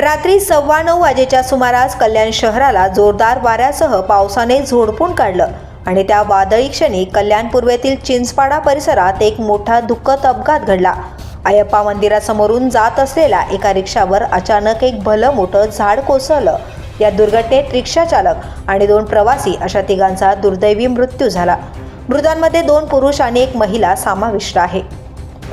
रात्री सव्वा नऊ वाजेच्या सुमारास कल्याण शहराला जोरदार वाऱ्यासह पावसाने झोडपून काढलं आणि त्या वादळी क्षणी कल्याण पूर्वेतील चिंचपाडा परिसरात एक मोठा दुःखद अपघात घडला. अयप्पा मंदिरासमोरून जात असलेल्या एका रिक्षावर अचानक एक भलं मोठं झाड कोसळलं. या दुर्घटनेत रिक्षा चालक आणि दोन प्रवासी अशा तिघांचा दुर्दैवी मृत्यू झाला. मृतांमध्ये दोन पुरुष आणि एक महिला समाविष्ट आहे.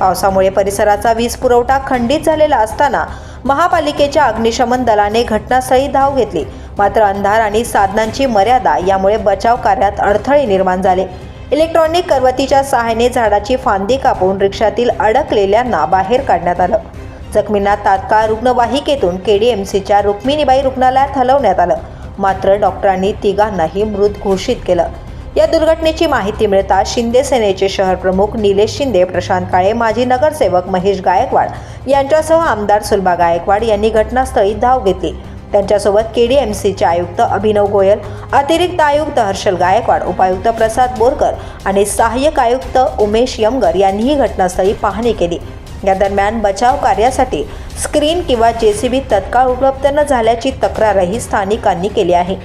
पावसामुळे परिसराचा वीज पुरवठा खंडित झालेला असताना महापालिकेच्या अग्निशमन दलाने घटनास्थळी धाव घेतली. मात्र अंधार आणि साधनांची मर्यादा यामुळे बचाव कार्यात अडथळे निर्माण झाले. इलेक्ट्रॉनिक करवतीच्या सहाय्याने झाडाची फांदी कापून रिक्षातील अडकलेल्यांना बाहेर काढण्यात आलं. जखमींना तात्काळ रुग्णवाहिकेतून केडीएमसीच्या रुक्मिणीबाई रुग्णालयात हलवण्यात आलं. मात्र डॉक्टरांनी तिघांनाही मृत घोषित केलं. या दुर्घटनेची माहिती मिळता शिंदे सेनेचे शहर प्रमुख निलेश शिंदे प्रशांत काळे माजी नगरसेवक महेश गायकवाड यांच्यासह आमदार सुलभा गायकवाड यांनी घटनास्थळी धाव घेतली. त्यांच्यासोबत के डी एम सीचे आयुक्त अभिनव गोयल अतिरिक्त आयुक्त हर्षल गायकवाड उपायुक्त प्रसाद बोरकर आणि सहाय्यक आयुक्त उमेश यमगर यांनीही घटनास्थळी पाहणी केली. या दरम्यान बचाव कार्यासाठी स्क्रीन किंवा जेसीबी तत्काळ उपलब्ध न झाल्याची तक्रारही स्थानिकांनी केली आहे.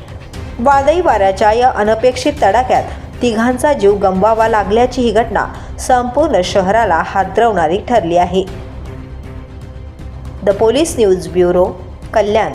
वादळी वाऱ्याच्या या अनपेक्षित तडाख्यात तिघांचा जीव गमवावा लागल्याची ही घटना संपूर्ण शहराला हादरवणारी ठरली आहे. The police news bureau Kalyan.